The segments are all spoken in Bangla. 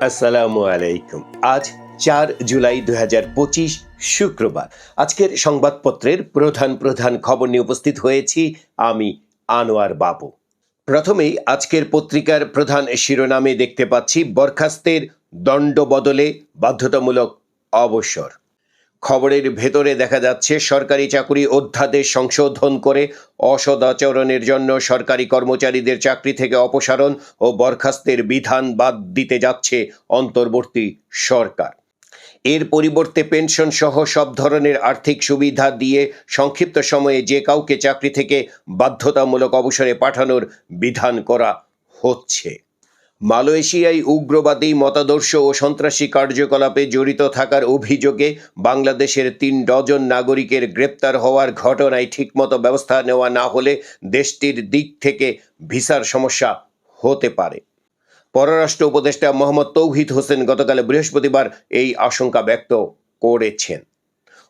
আসসালামু আলাইকুম। আজ চার জুলাই দু হাজার পঁচিশ শুক্রবার। আজকের সংবাদপত্রের প্রধান প্রধান খবর নিয়ে উপস্থিত হয়েছি আমি, আনোয়ার বাবু। প্রথমেই আজকের পত্রিকার প্রধান শিরোনামে দেখতে পাচ্ছি বরখাস্তের দণ্ড বদলে বাধ্যতামূলক অবসর। খবরের ভেতরে দেখা যাচ্ছে, সরকারি চাকরি অধ্যাদেশ সংশোধন করে অসদাচরণের জন্য সরকারি কর্মচারীদের চাকরি থেকে অপসারণ ও বরখাস্তের বিধান বাদ দিতে যাচ্ছে অন্তর্বর্তী সরকার। এর পরিবর্তে পেনশন সহ সব ধরনের আর্থিক সুবিধা দিয়ে সংক্ষিপ্ত সময়ে যে কাউকে চাকরি থেকে বাধ্যতামূলক অবসরে পাঠানোর বিধান করা হচ্ছে। মালয়েশিয়ায় উগ্রবাদী মতাদর্শ ও সন্ত্রাসী কার্যকলাপে জড়িত থাকার অভিযোগে বাংলাদেশের তিন ডজন নাগরিকের গ্রেপ্তার হওয়ার ঘটনায় ঠিকমতো ব্যবস্থা নেওয়া না হলে দেশটির দিক থেকে ভিসার সমস্যা হতে পারে। পররাষ্ট্র উপদেষ্টা মোহাম্মদ তৌহিদ হোসেন গতকাল বৃহস্পতিবার এই আশঙ্কা ব্যক্ত করেছেন।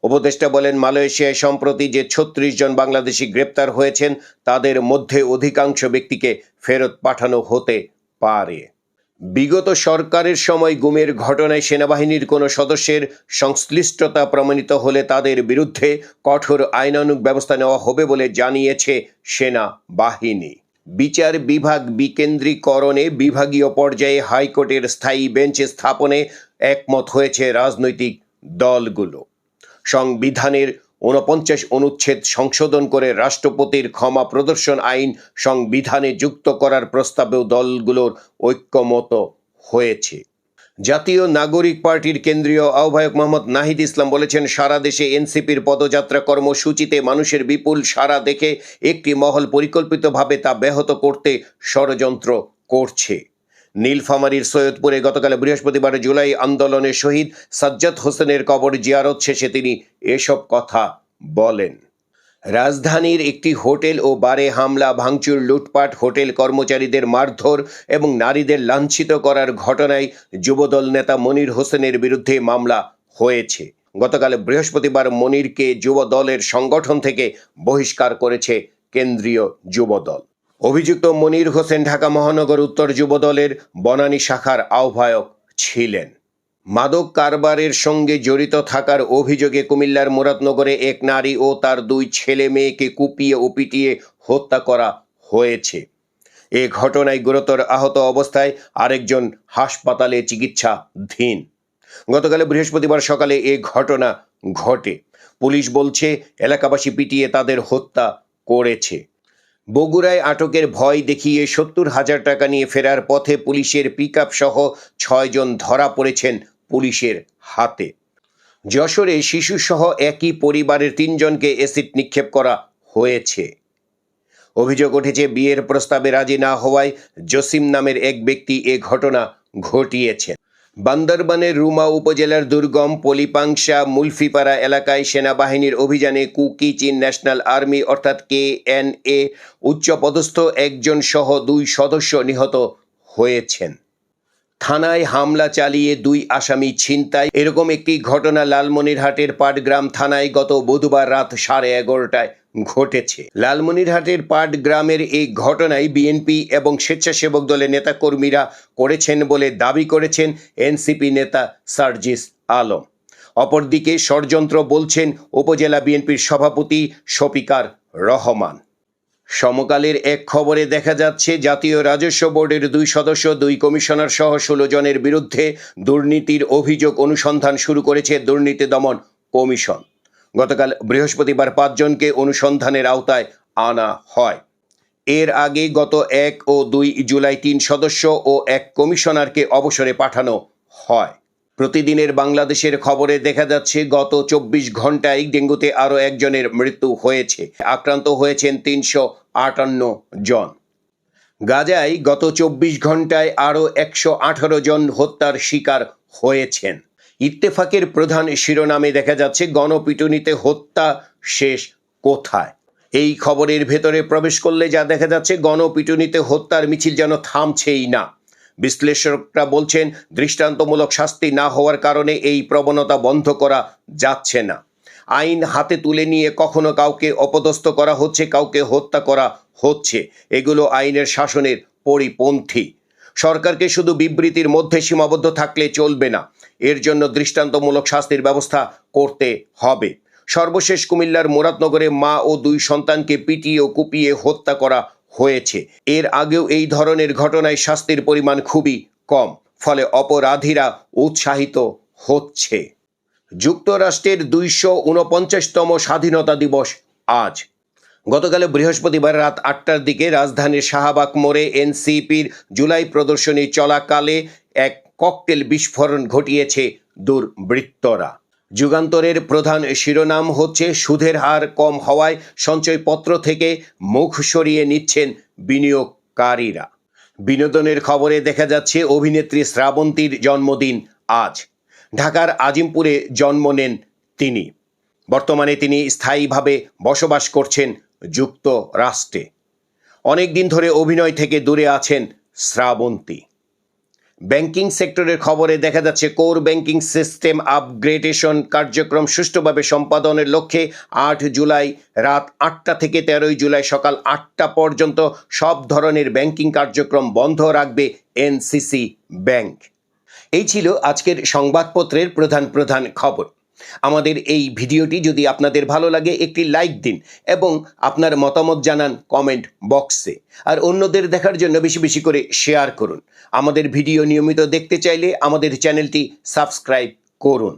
উপদেষ্টা বলেন, মালয়েশিয়ায় সম্প্রতি যে ছত্রিশ জন বাংলাদেশি গ্রেপ্তার হয়েছেন, তাদের মধ্যে অধিকাংশ ব্যক্তিকে ফেরত পাঠানো হতে পারে। বিগত সরকারের সময় গুমের ঘটনায় সেনাবাহিনীর কোনো সদস্যের সংশ্লিষ্টতা প্রমাণিত হলে তাদের বিরুদ্ধে কঠোর আইনানুগ ব্যবস্থা নেওয়া হবে বলে জানিয়েছে সেনাবাহিনী। বিচার বিভাগ বিকেন্দ্রীকরণে বিভাগীয় পর্যায়ে হাইকোর্টের স্থায়ী বেঞ্চ স্থাপনে একমত হয়েছে রাজনৈতিক দলগুলো। সংবিধানের ঊনপঞ্চাশ অনুচ্ছেদ সংশোধন করে রাষ্ট্রপতির ক্ষমা প্রদর্শন আইন সংবিধানে যুক্ত করার প্রস্তাবেও দলগুলোর ঐক্যমত হয়েছে। জাতীয় নাগরিক পার্টির কেন্দ্রীয় আহ্বায়ক মোহাম্মদ নাহিদ ইসলাম বলেছেন, সারা দেশে এনসিপির পদযাত্রা কর্মসূচিতে মানুষের বিপুল সারা দেখে একটি মহল পরিকল্পিতভাবে তা ব্যাহত করতে ষড়যন্ত্র করছে। নীলফামারীর সৈয়দপুরে গতকাল বৃহস্পতিবার জুলাই আন্দোলনের শহীদ সাজ্জাদ হোসেনের কবর জিয়ারত শেষে তিনি এসব কথা বলেন। রাজধানীর একটি হোটেল ও বারে হামলা, ভাঙচুর, লুটপাট, হোটেল কর্মচারীদের মারধর এবং নারীদের লাঞ্ছিত করার ঘটনায় যুবদল নেতা মনির হোসেনের বিরুদ্ধে মামলা হয়েছে। গতকাল বৃহস্পতিবার মনিরকে যুব দলের সংগঠন থেকে বহিষ্কার করেছে কেন্দ্রীয় যুবদল। অভিযুক্ত মনির হোসেন ঢাকা মহানগর উত্তর যুবদলের বনানী শাখার আহ্বায়ক ছিলেন। মাদক কারবারের সঙ্গে জড়িত থাকার অভিযোগে কুমিল্লার মুরাদনগরে এক নারী ও তার দুই ছেলে মেয়েকে কুপিয়ে ও পিটিয়ে হত্যা করা হয়েছে। এ ঘটনায় গুরুতর আহত অবস্থায় আরেকজন হাসপাতালে চিকিৎসাধীন। গতকাল বৃহস্পতিবার সকালে এ ঘটনা ঘটে। পুলিশ বলছে, এলাকাবাসী পিটিয়ে তাদের হত্যা করেছে। বগুড়ায় আটকের ভয় দেখিয়ে সত্তর হাজার টাকা নিয়ে ফেরার পথে পুলিশের পিক সহ ছয়জন ধরা পড়েছেন পুলিশের হাতে। যশোরে শিশুসহ একই পরিবারের তিনজনকে অ্যাসিড নিক্ষেপ করা হয়েছে। অভিযোগ উঠেছে, বিয়ের প্রস্তাবে রাজি না হওয়ায় জসিম নামের এক ব্যক্তি এ ঘটনা ঘটিয়েছেন। বান্দরবানের রুমা উপজেলার দুর্গম পলিপাংশা মুলফিপাড়া এলাকায় সেনাবাহিনীর অভিযানে কুকি চীন ন্যাশনাল আর্মি অর্থাৎ কে এন এ উচ্চপদস্থ একজন সহ দুই সদস্য নিহত হয়েছেন। থানায় হামলা চালিয়ে দুই আসামি ছিনতাই। এরকম একটি ঘটনা লালমনিরহাটের পাটগ্রাম থানায় গত বুধবার রাত সাড়ে এগারোটায় ঘটেছে। লালমনিরহাটের পাট গ্রামের এই ঘটনায় বিএনপি এবং স্বেচ্ছাসেবক দলের নেতাকর্মীরা করেছেন বলে দাবি করেছেন এনসিপি নেতা সার্জিস আলম। অপরদিকে ষড়যন্ত্র বলছেন উপজেলা বিএনপির সভাপতি শফিকার রহমান। সমকালের এক খবরে দেখা যাচ্ছে, জাতীয় রাজস্ব বোর্ডের দুই সদস্য, দুই কমিশনার সহ ষোলো জনের বিরুদ্ধে দুর্নীতির অভিযোগ অনুসন্ধান শুরু করেছে দুর্নীতি দমন কমিশন। গতকাল বৃহস্পতিবার পাঁচজনকে অনুসন্ধানের আওতায় আনা হয়। এর আগে গত এক ও দুই জুলাই তিন সদস্য ও এক কমিশনারকে অবসরে পাঠানো হয়। প্রতিদিনের বাংলাদেশের খবরে দেখা যাচ্ছে, গত চব্বিশ ঘন্টায় ডেঙ্গুতে আরও একজনের মৃত্যু হয়েছে। আক্রান্ত হয়েছেন তিনশো আটান্ন জন। গাজায় গত চব্বিশ ঘন্টায় আরও একশো আঠারো জন হত্যার শিকার হয়েছেন। ইত্তেফাকের প্রধান শিরোনামে দেখা যাচ্ছে, গণপিটুনিতে হত্যা শেষ কোথায়? এই খবরের ভেতরে প্রবেশ করলে যা দেখা যাচ্ছে, গণপিটুনিতে হত্যার মিছিল যেন থামছেই না। বিশ্লেষকরা বলছেন, দৃষ্টান্তমূলক শাস্তি না হওয়ার কারণে এই প্রবণতা বন্ধ করা যাচ্ছে না। আইন হাতে তুলে নিয়ে কখনো কাউকে অপদস্থ করা হচ্ছে, কাউকে হত্যা করা হচ্ছে। এগুলো আইনের শাসনের পরিপন্থী। সরকারকে শুধু বিবৃতির মধ্যে সীমাবদ্ধ থাকলে চলবে না। এর জন্য দৃষ্টান্তমূলক শাস্তির ব্যবস্থা করতে হবে। সর্বশেষ কুমিল্লার মুরাদনগরে মা ও দুই সন্তানকে পিটিয়ে ও কুপিয়ে হত্যা করা হয়েছে। এর আগেও এই ধরনের ঘটনায় শাস্তির পরিমাণ খুবই কম, ফলে অপরাধীরা উৎসাহিত হচ্ছে। যুক্তরাষ্ট্রের দুইশো উনপঞ্চাশতম স্বাধীনতা দিবস আজ। গতকাল বৃহস্পতিবার রাত আটটার দিকে রাজধানীর শাহবাগ মোড়ে এনসিপির জুলাই প্রদর্শনী চলাকালে এক ককটেল বিস্ফোরণ ঘটিয়েছে দুর্বৃত্তরা। যুগান্তরের প্রধান শিরোনাম হচ্ছে, সুদের হার কম হওয়ায় সঞ্চয়পত্র থেকে মুখ সরিয়ে নিচ্ছেন বিনিয়োগকারীরা। বিনোদনের খবরে দেখা যাচ্ছে, অভিনেত্রী শ্রাবন্তীর জন্মদিন আজ। ঢাকার আজিমপুরে জন্ম নেন তিনি। বর্তমানে তিনি স্থায়ীভাবে বসবাস করছেন যুক্তরাষ্ট্রে। অনেক দিন ধরে অভিনয় থেকে দূরে আছেন শ্রাবন্তী। ব্যাংকিং সেক্টরের খবরে দেখা যাচ্ছে, কোর ব্যাংকিং সিস্টেম আপগ্রেডেশন কার্যক্রম সুষ্ঠুভাবে সম্পাদনের লক্ষ্যে আট জুলাই রাত আটটা থেকে তেরোই জুলাই সকাল আটটা পর্যন্ত সব ধরনের ব্যাংকিং কার্যক্রম বন্ধ রাখবে এনসিসি ব্যাংক। এই ছিল আজকের সংবাদপত্রের প্রধান প্রধান খবর। আমাদের এই ভিডিওটি যদি আপনাদের ভালো লাগে, একটি লাইক দিন এবং আপনার মতামত জানান কমেন্ট বক্সে। আর অন্যদের দেখার জন্য বেশি বেশি করে শেয়ার করুন। আমাদের ভিডিও নিয়মিত দেখতে চাইলে আমাদের চ্যানেলটি সাবস্ক্রাইব করুন।